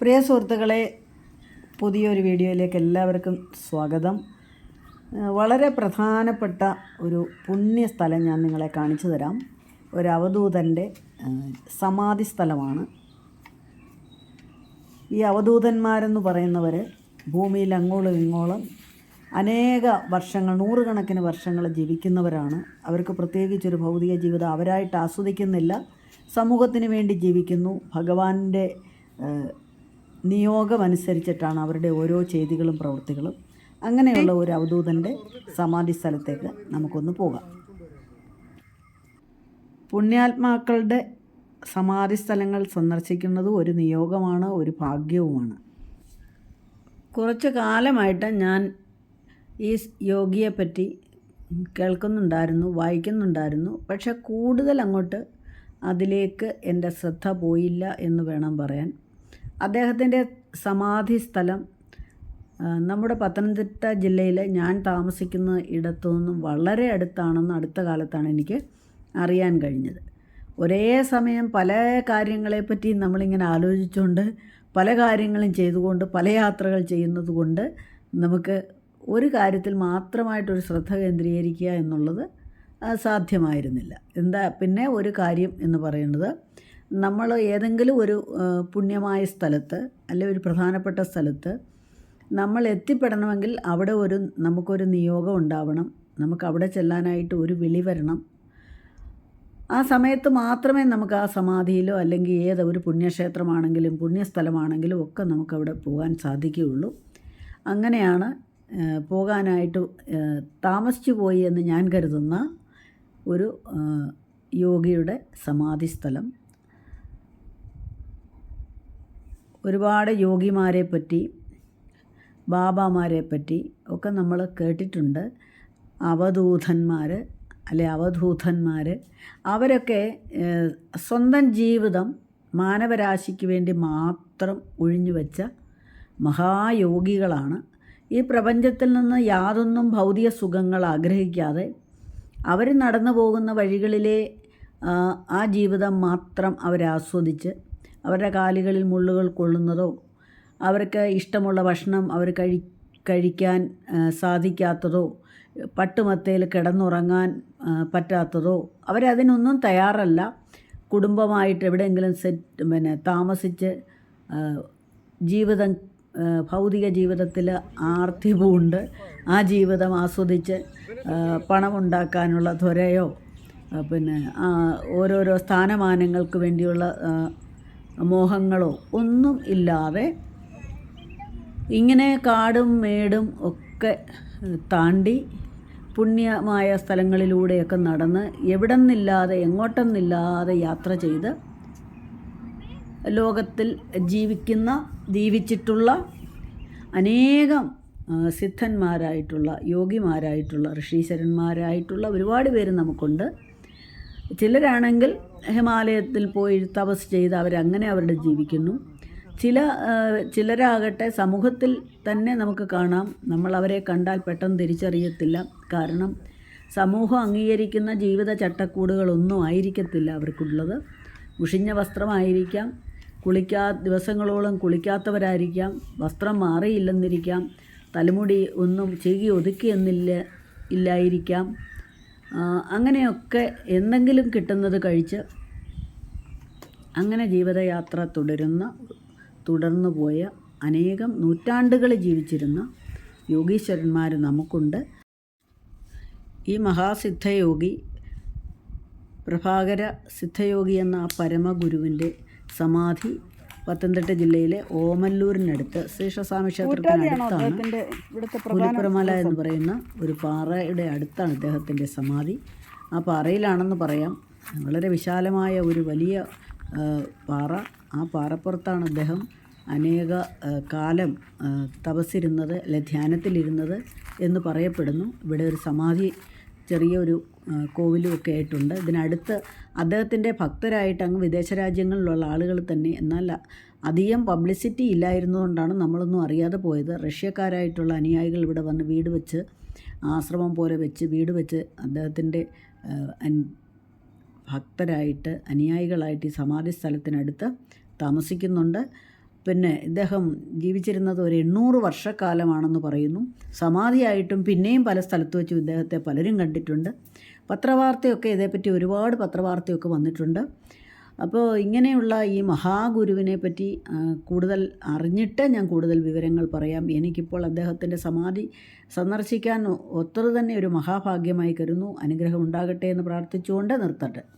പ്രിയ സുഹൃത്തുക്കളെ പുതിയൊരു വീഡിയോയിലേക്ക് എല്ലാവർക്കും സ്വാഗതം. വളരെ പ്രധാനപ്പെട്ട ഒരു പുണ്യ സ്ഥലം ഞാൻ നിങ്ങളെ കാണിച്ചു തരാം. ഒരു അവധൂതന്റെ സമാധി സ്ഥലമാണ്. ഈ അവധൂതന്മാരെന്ന് പറയുന്നവർ ഭൂമിയിൽ അങ്ങോളം ഇങ്ങോളം അനേക വർഷങ്ങൾ നൂറുകണക്കിന് വർഷങ്ങൾ ജീവിക്കുന്നവരാണ്. അവർക്ക് പ്രത്യേകിച്ചൊരു ഭൗതിക ജീവിതം അവരായിട്ട് ആസ്വദിക്കുന്നില്ല. സമൂഹത്തിന് വേണ്ടി ജീവിക്കുന്നു. ഭഗവാന്റെ നിയോഗമനുസരിച്ചിട്ടാണ് അവരുടെ ഓരോ ചെയ്തികളും പ്രവൃത്തികളും. അങ്ങനെയുള്ള ഒരു അവധൂതന്റെ സമാധി സ്ഥലത്തേക്ക് നമുക്കൊന്ന് പോകാം. പുണ്യാത്മാക്കളുടെ സമാധി സ്ഥലങ്ങൾ സന്ദർശിക്കുന്നത് ഒരു നിയോഗമാണ് ഒരു ഭാഗ്യവുമാണ്. കുറച്ച് കാലമായിട്ട് ഞാൻ ഈ യോഗിയെപ്പറ്റി കേൾക്കുന്നുണ്ടായിരുന്നു വായിക്കുന്നുണ്ടായിരുന്നു. പക്ഷെ കൂടുതൽ അങ്ങോട്ട് അതിലേക്ക് എന്റെ ശ്രദ്ധ പോയില്ല എന്ന് വേണം പറയാൻ. അദ്ദേഹത്തിന്റെ സമാധി സ്ഥലം നമ്മുടെ പത്തനംതിട്ട ജില്ലയിലെ ഞാൻ താമസിക്കുന്ന ഇടത്തു നിന്നും വളരെ അടുത്താണെന്ന് അടുത്ത കാലത്താണ് എനിക്ക് അറിയാൻ കഴിഞ്ഞത്. ഒരേ സമയം പല കാര്യങ്ങളെപ്പറ്റി നമ്മളിങ്ങനെ ആലോചിച്ചുകൊണ്ട് പല കാര്യങ്ങളും ചെയ്തുകൊണ്ട് പല യാത്രകൾ ചെയ്യുന്നത് കൊണ്ട് നമുക്ക് ഒരു കാര്യത്തിൽ മാത്രമായിട്ടൊരു ശ്രദ്ധ കേന്ദ്രീകരിക്കുക എന്നുള്ളത് സാധ്യമായിരുന്നില്ല. എന്താ പിന്നെ ഒരു കാര്യം എന്ന് പറയുന്നത് നമ്മൾ ഏതെങ്കിലും ഒരു പുണ്യമായ സ്ഥലത്ത് അല്ലെങ്കിൽ ഒരു പ്രധാനപ്പെട്ട സ്ഥലത്ത് നമ്മൾ എത്തിപ്പെടണമെങ്കിൽ അവിടെ ഒരു നമുക്കൊരു നിയോഗം ഉണ്ടാവണം. നമുക്ക് അവിടെ ചെല്ലാനായിട്ട് ഒരു വിളി വരണം. ആ സമയത്ത് മാത്രമേ നമുക്ക് ആ സമാധിയിലോ അല്ലെങ്കിൽ ഏത് ഒരു പുണ്യക്ഷേത്രമാണെങ്കിലും പുണ്യസ്ഥലമാണെങ്കിലും ഒക്കെ നമുക്കവിടെ പോകാൻ സാധിക്കുകയുള്ളൂ. അങ്ങനെയാണ് പോകാനായിട്ട് താമസിച്ചു പോയി എന്ന് ഞാൻ കരുതുന്ന ഒരു യോഗിയുടെ സമാധി സ്ഥലം ഒരുപാട് യോഗിമാരെ പറ്റി ബാബാമാരെ പറ്റി ഒക്കെ നമ്മൾ കേട്ടിട്ടുണ്ട്. അവധൂതന്മാർ അല്ലെ അവധൂതന്മാർ അവരൊക്കെ സ്വന്തം ജീവിതം മാനവരാശിക്ക് വേണ്ടി മാത്രം ഒഴിഞ്ഞു വെച്ച മഹായോഗികളാണ്. ഈ പ്രപഞ്ചത്തിൽ നിന്ന് യാതൊന്നും ഭൗതിക സുഖങ്ങൾ ആഗ്രഹിക്കാതെ അവർ നടന്നു പോകുന്ന വഴികളിലെ ആ ജീവിതം മാത്രം അവരാസ്വദിച്ച് അവരുടെ കാലുകളിൽ മുള്ളുകൾ കൊള്ളുന്നതോ അവർക്ക് ഇഷ്ടമുള്ള ഭക്ഷണം അവർ കഴി കഴിക്കാൻ സാധിക്കാത്തതോ പട്ടുമത്തയിൽ കിടന്നുറങ്ങാൻ പറ്റാത്തതോ അവരതിനൊന്നും തയ്യാറല്ല. കുടുംബമായിട്ട് എവിടെയെങ്കിലും സെറ്റ് പിന്നെ താമസിച്ച് ജീവിതം ഭൗതിക ജീവിതത്തിൽ ആർത്തി പൂണ്ട് ആ ജീവിതം ആസ്വദിച്ച് പണമുണ്ടാക്കാനുള്ള ത്വരയോ പിന്നെ ഓരോരോ സ്ഥാനമാനങ്ങൾക്ക് വേണ്ടിയുള്ള മോഹങ്ങളോ ഒന്നും ഇല്ലാതെ ഇങ്ങനെ കാടും മേടും ഒക്കെ താണ്ടി പുണ്യമായ സ്ഥലങ്ങളിലൂടെയൊക്കെ നടന്ന് എവിടെ നിന്നില്ലാതെ എങ്ങോട്ടെന്നില്ലാതെ യാത്ര ചെയ്ത് ലോകത്തിൽ ജീവിക്കുന്ന ജീവിച്ചിട്ടുള്ള അനേകം സിദ്ധന്മാരായിട്ടുള്ള യോഗിമാരായിട്ടുള്ള ഋഷീശ്വരന്മാരായിട്ടുള്ള ഒരുപാട് പേര് നമുക്കുണ്ട്. ചിലരാണെങ്കിൽ ഹിമാലയത്തിൽ പോയി തപസ് ചെയ്ത് അവരങ്ങനെ അവരുടെ ജീവിക്കുന്നു. ചില ചിലരാകട്ടെ സമൂഹത്തിൽ തന്നെ നമുക്ക് കാണാം. നമ്മൾ അവരെ കണ്ടാൽ പെട്ടെന്ന് തിരിച്ചറിയത്തില്ല. കാരണം സമൂഹം അംഗീകരിക്കുന്ന ജീവിത ചട്ടക്കൂടുകളൊന്നും ആയിരിക്കത്തില്ല അവർക്കുള്ളത്. മുഷിഞ്ഞ വസ്ത്രമായിരിക്കാം കുളിക്കാ ദിവസങ്ങളോളം കുളിക്കാത്തവരായിരിക്കാം വസ്ത്രം മാറിയില്ലെന്നിരിക്കാം തലമുടി ഒന്നും ചെകി ഒതുക്കിയെന്നില്ല ഇല്ലായിരിക്കാം. അങ്ങനെയൊക്കെ എന്തെങ്കിലും കിട്ടുന്നത് കഴിച്ച് അങ്ങനെ ജീവിതയാത്ര തുടരുന്ന തുടർന്നു പോയ അനേകം നൂറ്റാണ്ടുകൾ ജീവിച്ചിരുന്ന യോഗീശ്വരന്മാർ നമുക്കുണ്ട്. ഈ മഹാസിദ്ധയോഗി പ്രഭാകര സിദ്ധയോഗി എന്ന ആ പരമഗുരുവിന്റെ സമാധി പത്തനംതിട്ട ജില്ലയിലെ ഓമല്ലൂരിനടുത്ത് ശ്രീകൃഷ്ണസ്വാമി ക്ഷേത്രത്തിനടുത്താണ് പുലിപ്പുറമല എന്ന് പറയുന്ന ഒരു പാറയുടെ അടുത്താണ് ഇദ്ദേഹത്തിന്റെ സമാധി. ആ പാറയിലാണെന്ന് പറയാം. വളരെ വിശാലമായ ഒരു വലിയ പാറ. ആ പാറപ്പുറത്താണ് അദ്ദേഹം അനേക കാലം തപസ്സിരുന്നത് അല്ലെ ധ്യാനത്തിലിരുന്നത് എന്ന് പറയപ്പെടുന്നു. ഇവിടെ ഒരു സമാധി ചെറിയൊരു കോവിലും ഒക്കെ ആയിട്ടുണ്ട്. ഇതിനടുത്ത് അദ്ദേഹത്തിന്റെ ഭക്തരായിട്ട് അങ്ങ് വിദേശ രാജ്യങ്ങളിലുള്ള ആളുകൾ തന്നെ. എന്നാൽ അധികം പബ്ലിസിറ്റി ഇല്ലായിരുന്നുകൊണ്ടാണ് നമ്മളൊന്നും അറിയാതെ പോയത്. റഷ്യക്കാരായിട്ടുള്ള അനുയായികൾ ഇവിടെ വന്ന് വീട് വെച്ച് ആശ്രമം പോലെ വെച്ച് വീട് വെച്ച് അദ്ദേഹത്തിന്റെ ഭക്തരായിട്ട് അനുയായികളായിട്ട് ഈ സമാധി സ്ഥലത്തിനടുത്ത് താമസിക്കുന്നുണ്ട്. പിന്നെ ഇദ്ദേഹം ജീവിച്ചിരുന്നത് ഒരു എണ്ണൂറ് വർഷക്കാലമാണെന്ന് പറയുന്നു. സമാധിയായിട്ടും പിന്നെയും പല സ്ഥലത്ത് വെച്ചും ഇദ്ദേഹത്തെ പലരും കണ്ടിട്ടുണ്ട്. പത്രവാർത്തയൊക്കെ ഇതേപ്പറ്റി ഒരുപാട് പത്രവാർത്തയൊക്കെ വന്നിട്ടുണ്ട്. അപ്പോൾ ഇങ്ങനെയുള്ള ഈ മഹാഗുരുവിനെ പറ്റി കൂടുതൽ അറിഞ്ഞിട്ട് ഞാൻ കൂടുതൽ വിവരങ്ങൾ പറയാം. എനിക്കിപ്പോൾ അദ്ദേഹത്തിന്റെ സമാധി സന്ദർശിക്കാൻ ഒത്തത് തന്നെ ഒരു മഹാഭാഗ്യമായി കരുതുന്നു. അനുഗ്രഹം ഉണ്ടാകട്ടെ എന്ന് പ്രാർത്ഥിച്ചുകൊണ്ട് നിർത്തട്ടെ.